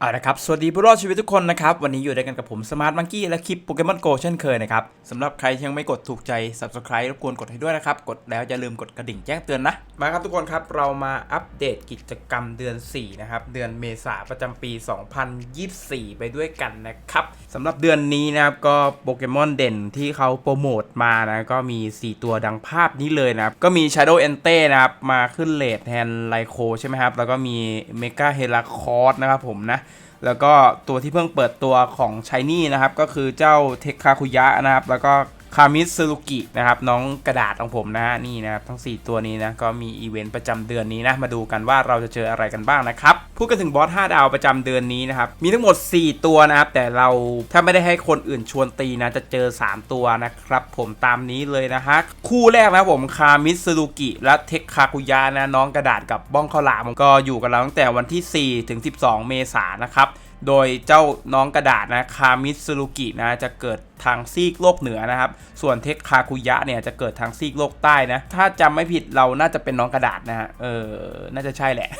เอาละครับ สวัสดีผู้รอดชีวิตทุกคนนะครับ วันนี้อยู่ด้วยกันกับผมสมาร์ทมังกี้และคลิปโปเกมอนโกเช่นเคยนะครับสำหรับใครที่ยังไม่กดถูกใจ Subscribe รบกวนกดให้ด้วยนะครับ กดแล้วอย่าลืมกดกระดิ่งแจ้งเตือนนะ มาครับทุกคนครับ เรามาอัปเดตกิจกรรมเดือน 4 นะครับ เดือนเมษาประจำปี 2024 ไปด้วยกันนะครับสำหรับเดือนนี้นะครับ ก็โปเกมอนเด่นที่เขาโปรโมทมานะก็มี 4 ตัวดังภาพนี้เลยนะครับก็มี Shadow e n t e นะครับมาขึ้นเลทแทนไลโคใช่ไหมครับแล้วก็มี Mega h e l a c o r นะครับผมนะ แล้วก็ตัวที่เพิ่งเปิดตัวของชายนี่นะครับก็คือเจ้าเทคคาคุยะนะครับ แล้วก็ คามิซึรุกินะครับน้องกระดาษของผมนะฮะนี่นะครับทั้ง 4 ตัวนี้นะก็มีอีเวนต์ประจำเดือนนี้นะมาดูกันว่าเราจะเจออะไรกันบ้างนะครับพูดกันถึงบอส 5 ดาวประจำเดือนนี้นะครับมีทั้งหมด 4 ตัวนะครับแต่เราถ้าไม่ได้ให้คนอื่นชวนตีนะจะเจอ 3 ตัวนะครับผมตามนี้เลยนะฮะคู่แรกนะผมคามิซึรุกิและเทคคาคุยะนะน้องกระดาษกับบ้องข้าวหลามก็อยู่กับเราตั้งแต่วันที่ 4 ถึง 12 เมษายนนะครับ โดยเจ้าน้องกระดาษนะคามิสุรุกินะจะเกิดทางซีกโลกเหนือนะครับ ส่วนเทคคาคุยะเนี่ยจะเกิดทางซีกโลกใต้นะ ถ้าจำไม่ผิดเราน่าจะเป็นน้องกระดาษนะฮะ เออ น่าจะใช่แหละ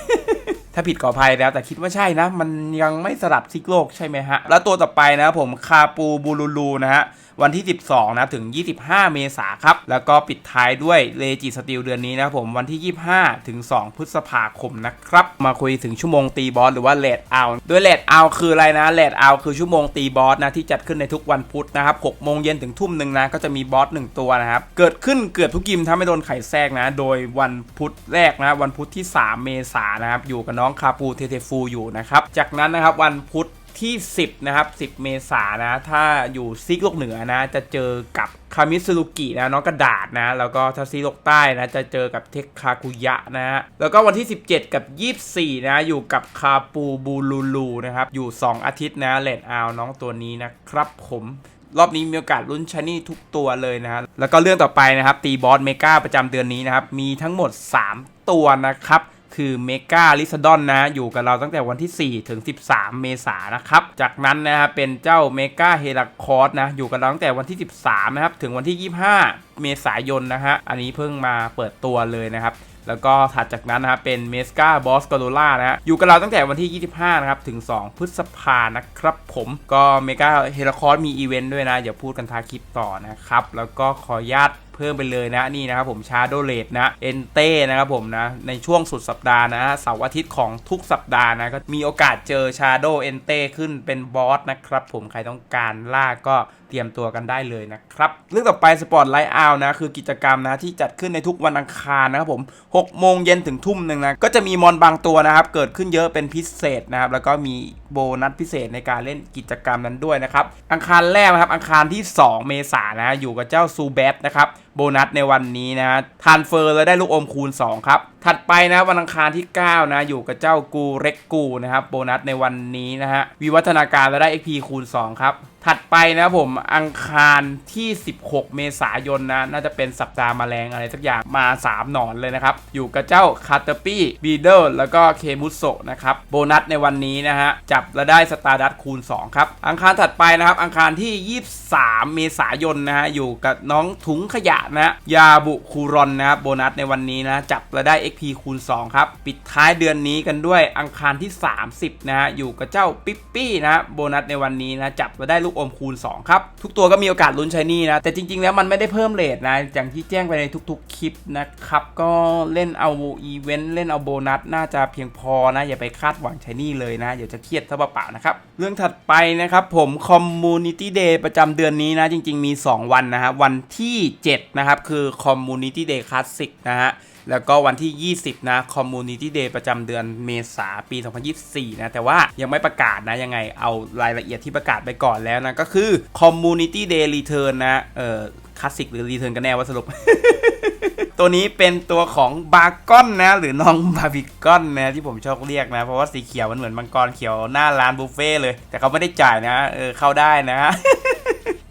ถ้าผิดขออภัยแล้ว แต่คิดว่าใช่นะ มันยังไม่สลับซีกโลกใช่ไหมฮะ แล้วตัวต่อไปนะผมคาปูบูลูลูนะฮะ วันที่ 12 นะ ถึง 25 เมษาครับ แล้วก็ปิดท้ายด้วยเลจิสติลเดือนนี้นะครับผม วันที่ 25 ถึง 2 พฤษภาคมนะครับ มาคุยถึงชั่วโมงตีบอสหรือว่าเลดเอาโดยเลดเอาคืออะไรนะเลดเอาคือชั่วโมงตีบอสนะที่จัดขึ้นในทุกวันพุธนะครับ6โมงเย็นถึงทุ่มหนึ่งนะก็จะมีบอส1ตัวนะครับ เกิดขึ้นเกือบทุกยิมถ้าไม่โดนไข่แทรกนะ โดยวันพุธแรกนะวันพุธที่ 3 เมษายนนะครับอยู่กับน้องคาปูเทเทฟูอยู่นะครับจากนั้นนะครับวันพุธ ที่ 10 นะครับ 10 เมษายนนะ ถ้าอยู่ซีกโลกเหนือนะ จะเจอกับคามิสุรุกินะน้องกระดาษนะ แล้วก็ถ้าซีกโลกใต้นะ จะเจอกับเทคคาคุยะนะฮะ แล้วก็วันที่ 17 กับ 24 นะ อยู่กับคาปูบูลูลูนะครับ อยู่ 2 อาทิตย์นะเลดอาวน้องตัวนี้นะครับผมรอบนี้มีโอกาสลุ้นชานี่ทุกตัวเลยนะฮะแล้วก็เรื่องต่อไปนะครับตีบอสเมกาประจำเดือนนี้นะครับ มีทั้งหมด 3 ตัวนะครับ คือเมกาลิซาดอนนะ อยู่กับเราตั้งแต่วันที่ 4 ถึง 13 เมษายนนะครับ จากนั้นนะครับเป็นเจ้าเมกาเฮลาคอร์สนะ อยู่กับเราตั้งแต่วันที่ 13 นะครับ ถึงวันที่ 25 เมษายนนะฮะ อันนี้เพิ่งมาเปิดตัวเลยนะครับ แล้วก็ถัดจากนั้นนะครับเป็นเมสกาบอสกอโดล่านะฮะ อยู่กับเราตั้งแต่วันที่ 25 นะครับ ถึง 2 พฤษภานะครับผมก็เมกาเฮลคอร์สมีอีเวนต์ด้วยนะอย่าพูดกันท้าคลิปต่อนะครับ แล้วก็ขออนุญาตเพิ่มไปเลยนะนี่นะครับผมชาโดเลดนะเอนเต้นะครับผมนะในช่วงสุดสัปดาห์นะเสาร์อาทิตย์ของทุกสัปดาห์นะก็มีโอกาสเจอชาโดเอนเต้ขึ้นเป็นบอสนะครับผมใครต้องการล่าก็เตรียมตัวกันได้เลยนะครับ เรื่องต่อไปสปอร์ตไลท์อา9 นะ คือกิจกรรมนะที่จัดขึ้นในทุกวันอังคารนะครับผม6โมงเย็นถึงทุ่มหนึ่งนะก็จะมีมอนบางตัวนะครับ เกิดขึ้นเยอะเป็นพิเศษนะครับ แล้วก็มีโบนัสพิเศษในการเล่นกิจกรรมนั้นด้วยนะครับ อังคารแรกนะครับ อังคารที่ 2 เมษายนนะอยู่กับเจ้าซูแบทนะครับ โบนัสในวันนี้นะทานเฟอร์แล้วได้ลูกอมคูณ 2 ครับ ถัดไปนะวันอังคารที่ 9 นะ อยู่กับเจ้ากูเร็กกูนะครับโบนัสในวันนี้นะฮะวิวัฒนาการแล้วได้ XP คูณ 2 ครับ ถัดไปนะผมอังคารที่ 16 เมษายนนะน่าจะเป็นสัปดาห์แมลงอะไรสักอย่างมา 3 หนอนเลยนะครับ อยู่กับเจ้าคาร์เตอร์ปี้บีเดลแล้วก็เคมุสโซนะครับโบนัสในวันนี้นะฮะจับแล้วได้สตาร์ดัตคูณ 2 ครับ อังคารถัดไปนะครับอังคารที่ 23 เมษายนนะฮะอยู่กับน้องถุงขยะนะยาบุคูรอนนะครับโบนัสในวันนี้นะ จับแล้วได้ XP คูณ 2 ครับ ปิดท้ายเดือนนี้กันด้วยอังคารที่ 30 นะฮะ อยู่กับเจ้าปิ๊ปปี้นะโบนัสในวันนี้นะ จับแล้วได้ลูกอมคูณ 2 ครับ ทุกตัวก็มีโอกาสลุ้นใช้นี่นะ แต่จริง ๆ แล้วมันไม่ได้เพิ่มเลทนะ อย่างที่แจ้งไปในทุก ๆ คลิปนะครับ ก็เล่นเอาอีเวนต์เล่นเอาโบนัสน่าจะเพียงพอนะ อย่าไปคาดหวังใช้นี่เลยนะเดี๋ยวจะเครียดซะเปล่าๆนะครับเรื่องถัดไปนะครับผม Community Day ประจำเดือนนี้นะจริง ๆมี 2 วันนะฮะวันที่ 7นะครับ คือ Community Day Classic นะฮะ แล้วก็วันที่ 20 นะ Community Day ประจำเดือนเมษาปี 2024 นะ แต่ว่ายังไม่ประกาศนะ ยังไงเอารายละเอียดที่ประกาศไปก่อนแล้วนะ ก็คือ Community Day Return นะ เอ่อคลาสสิกหรือ Return กันแน่ว่าสรุป ตัวนี้เป็นตัวของบาร์กอนนะ หรือน้องบาร์บิกอนนะที่ผมชอบเรียกนะ เพราะว่าสีเขียวมันเหมือนมังกรเขียวหน้าร้านบุฟเฟ่เลย แต่เขาไม่ได้จ่ายนะ เออเข้าได้นะ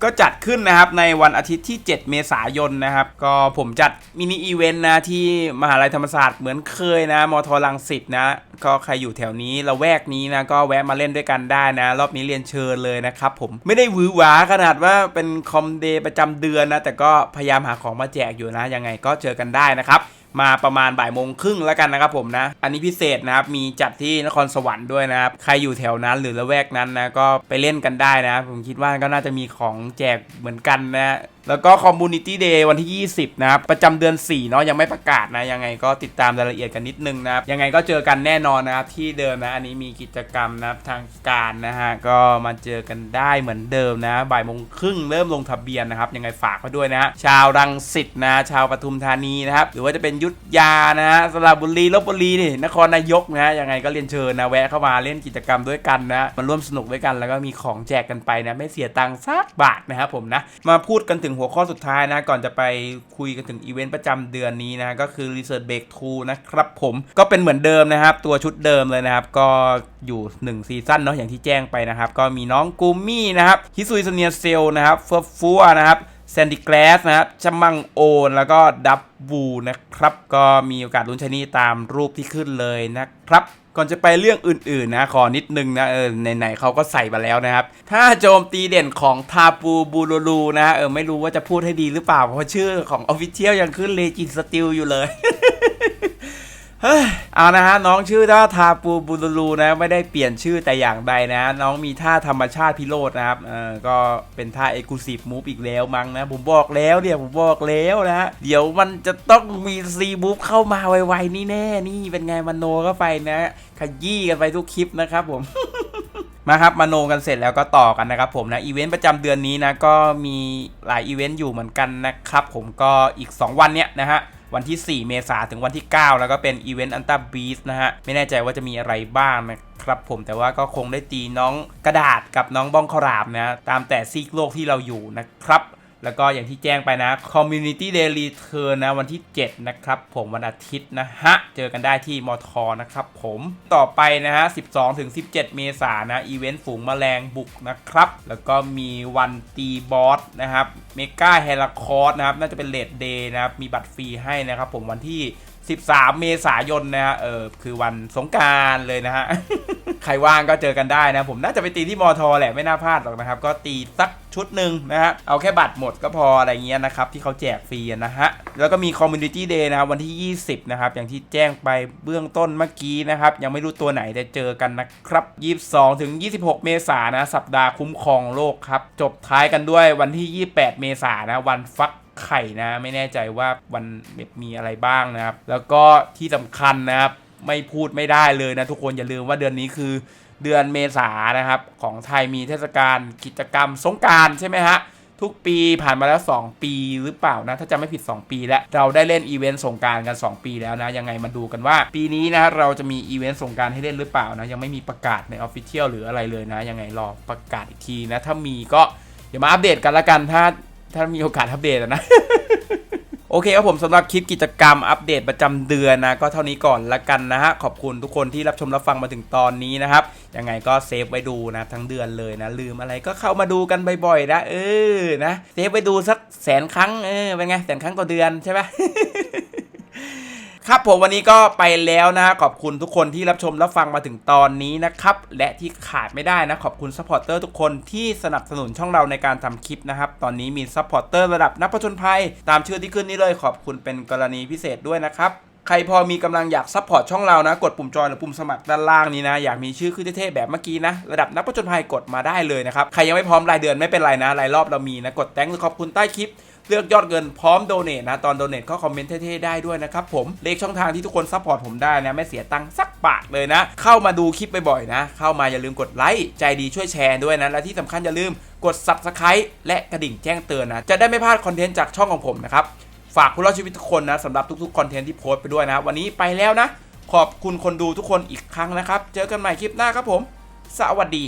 ก็จัดขึ้นนะครับในวันอาทิตย์ที่ 7 เมษายนนะครับ ก็ผมจัดมินิอีเวนต์นะที่มหาลัยธรรมศาสตร์เหมือนเคยนะมทรังสิตนะ ก็ใครอยู่แถวนี้ละแวกนี้นะ ก็แวะมาเล่นด้วยกันได้นะ รอบนี้เรียนเชิญเลยนะครับผมไม่ได้วือหวาขนาดว่าเป็นคอมเดย์ประจำเดือนนะ แต่ก็พยายามหาของมาแจกอยู่นะยังไงก็เจอกันได้นะครับ มาประมาณบ่ายโมงครึ่งแล้วกันนะครับผมนะ อันนี้พิเศษนะครับ มีจัดที่นครสวรรค์ด้วยนะครับ ใครอยู่แถวนั้นหรือละแวกนั้นนะ ก็ไปเล่นกันได้นะ ผมคิดว่าก็น่าจะมีของแจกเหมือนกันนะแล้วก็ Community Day วันที่ 20 นะครับ ประจำเดือน 4 เนาะยังไม่ประกาศนะ ยังไงก็ติดตามรายละเอียดกันนิดนึงนะครับ ยังไงก็เจอกันแน่นอนนะครับ ที่เดิมนะ อันนี้มีกิจกรรมนะครับทางการนะฮะ ก็มาเจอกันได้เหมือนเดิมนะบ่ายโมงครึ่งเริ่มลงทะเบียนนะครับ ยังไงฝากไว้ด้วยนะฮะชาวรังสิตนะ ชาวปทุมธานีนะครับ หรือว่าจะเป็นยุทธยานะฮะสระบุรีลบบุรีนี่นครนายกนะยังไงก็เรียนเชิญนะแวะเข้ามาเล่นกิจกรรมด้วยกันนะมาร่วมสนุกด้วยกันแล้วก็มีของแจกกันไปนะไม่เสียตังค์สักบาทนะครับผมนะมาพูดกันถึงหัวข้อสุดท้ายนะก่อนจะไปคุยกันถึงอีเวนต์ประจำเดือนนี้นะก็คือ Research Break 2นะครับผมก็เป็นเหมือนเดิมนะครับ ตัวชุดเดิมเลยนะครับ ก็อยู่ 1 ซีซั่นเนาะอย่างที่แจ้งไปนะครับ ก็มีน้องกูมี่นะครับฮิซุยสเนียเซลนะครับเฟิร์ฟฟัวนะครับ แซนดิแกลสนะครับชมังโอนแล้วก็ดับบูนะครับ ก็มีโอกาสลุ้นชนีตามรูปที่ขึ้นเลยนะครับ ก่อนจะไปเรื่องอื่นๆนะ ขอนิดนึงนะเออไหนๆเขาก็ใส่มาแล้วนะครับ ถ้าโจมตีเด่นของทาปูบูรูรูนะเออไม่รู้ว่าจะพูดให้ดีหรือเปล่า เพราะชื่อของออฟฟิเชียลยังขึ้นเลจินสติลอยู่เลย เฮ้ยเอานะฮะน้องชื่อว่าทาปูบูรูรูนะไม่ได้เปลี่ยนชื่อแต่อย่างใดนะ น้องมีท่าธรรมชาติพิโรธนะครับเออก็เป็นท่าเอ็กซ์คลูซีฟมูฟอีกแล้วมั้งนะ ผมบอกแล้วเนี่ยผมบอกแล้วนะฮะเดี๋ยวมันจะต้องมีซีมูฟเข้ามาไวๆนี่แน่นี่เป็นไงมันโนเข้าไปนะขยี้กันไปทุกคลิปนะครับผมมาครับมาโนกันเสร็จแล้วก็ต่อกันนะครับผมนะอีเวนต์ประจำเดือนนี้นะก็มีหลายอีเวนต์อยู่เหมือนกันนะครับผมก็อีก 2 วันเนี้ยนะฮะ วันที่ 4 เมษาถึงวันที่ 9 แล้วก็เป็นอีเวนต์อันตาบีสนะฮะ ไม่แน่ใจว่าจะมีอะไรบ้างนะครับผมแต่ว่าก็คงได้ตีน้องกระดาษกับน้องบ้องขรามนะตามแต่ซีกโลกที่เราอยู่นะครับ แล้วก็อย่างที่แจ้งไปนะ Community Day Return นะ วันที่ 7 นะครับผมวันอาทิตย์นะฮะ เจอกันได้ที่มทนะครับผมต่อไปนะฮะ 12 ถึง 17 เมษายนนะอีเวนต์ฝูงแมลงบุกนะครับ แล้วก็มีวันตีบอสนะครับเมกาเฮลคอร์สนะครับ น่าจะเป็นเลดเดย์นะครับ มีบัตรฟรีให้นะครับผมวันที่ 13 เมษายนนะฮะเออคือวันสงการเลยนะฮะ ใครว่างก็เจอกันได้นะ ผมน่าจะไปตีที่มอทอแหละไม่น่าพลาดหรอกนะครับ ก็ตีสักชุดหนึ่งนะฮะ เอาแค่บัตรหมดก็พออะไรเงี้ยนะครับ ที่เขาแจกฟรีนะฮะ แล้วก็มี Community Day นะครับ วันที่ 20 นะครับ อย่างที่แจ้งไปเบื้องต้นเมื่อกี้นะครับ ยังไม่รู้ตัวไหนแต่เจอกันนะครับ 22 ถึง 26 เมษายนนะสัปดาห์คุ้มครองโลกครับจบท้ายกันด้วยวันที่ 28 เมษายนนะวันฟัก ไข่นะ ไม่แน่ใจว่าวันมีอะไรบ้างนะครับ แล้วก็ที่สำคัญนะครับ ไม่พูดไม่ได้เลยนะทุกคนอย่าลืมว่าเดือนนี้คือเดือนเมษานะครับ ของไทยมีเทศกาลกิจกรรมสงการใช่ไหมฮะทุกปีผ่านมาแล้ว 2 ปีหรือเปล่านะ ถ้าจะไม่ผิด 2 ปีแล้ว เราได้เล่นอีเวนต์สงการกัน 2 ปีแล้วนะ ยังไงมาดูกันว่า ปีนี้นะเราจะมีอีเวนต์สงการให้เล่นหรือเปล่านะ ยังไม่มีประกาศในออฟฟิเชียลหรืออะไรเลยนะ ยังไงรอประกาศอีกทีนะ ถ้ามีก็เดี๋ยวมาอัปเดตกันละกันถ้า ถ้ามีโอกาสอัปเดตนะ โอเคครับผมสำหรับคลิปกิจกรรมอัปเดตประจำเดือนนะ ก็เท่านี้ก่อนละกันนะฮะ ขอบคุณทุกคนที่รับชมรับฟังมาถึงตอนนี้นะครับ ยังไงก็เซฟไว้ดูนะทั้งเดือนเลยนะ ลืมอะไรก็เข้ามาดูกันบ่อยๆนะเออนะเซฟไว้ดูสักแสนครั้งเออเป็นไงแสนครั้งต่อเดือนใช่ปะ ครับผมวันนี้ก็ไปแล้วนะขอบคุณทุกคนที่รับชมรับฟังมาถึงตอนนี้นะครับ และที่ขาดไม่ได้นะ ขอบคุณซัพพอร์เตอร์ทุกคนที่สนับสนุนช่องเราในการทำคลิปนะครับ ตอนนี้มีซัพพอร์เตอร์ระดับนักประชนภัย ตามชื่อที่ขึ้นนี้เลยขอบคุณเป็นกรณีพิเศษด้วยนะครับ ใครพอมีกำลังอยากซัพพอร์ตช่องเรานะ กดปุ่มจอยหรือปุ่มสมัครด้านล่างนี้นะ อยากมีชื่อขึ้นเท่ๆแบบเมื่อกี้นะ ระดับนักผจญภัยกดมาได้เลยนะครับ ใครยังไม่พร้อมรายเดือนไม่เป็นไรนะ รายรอบเรามีนะ กดแตงหรือขอบคุณใต้คลิป เลือกยอดเงินพร้อมโดเนทนะ ตอนโดเนทก็คอมเมนต์เท่ๆได้ด้วยนะครับผม เลขช่องทางที่ทุกคนซัพพอร์ตผมได้นะ ไม่เสียตังค์สักบาทเลยนะ เข้ามาดูคลิปบ่อยๆนะ เข้ามาอย่าลืมกดไลค์ ใจดีช่วยแชร์ด้วยนะ และที่สำคัญอย่าลืมกด subscribe และกระดิ่งแจ้งเตือนนะ จะได้ไม่พลาดคอนเทนต์จากช่องของผมนะครับ ฝากคุณรอดชีวิตทุกคนนะสำหรับทุกๆคอนเทนต์ที่โพสต์ไปด้วยนะ วันนี้ไปแล้วนะ ขอบคุณคนดูทุกคนอีกครั้งนะครับ เจอกันใหม่คลิปหน้าครับผม สวัสดี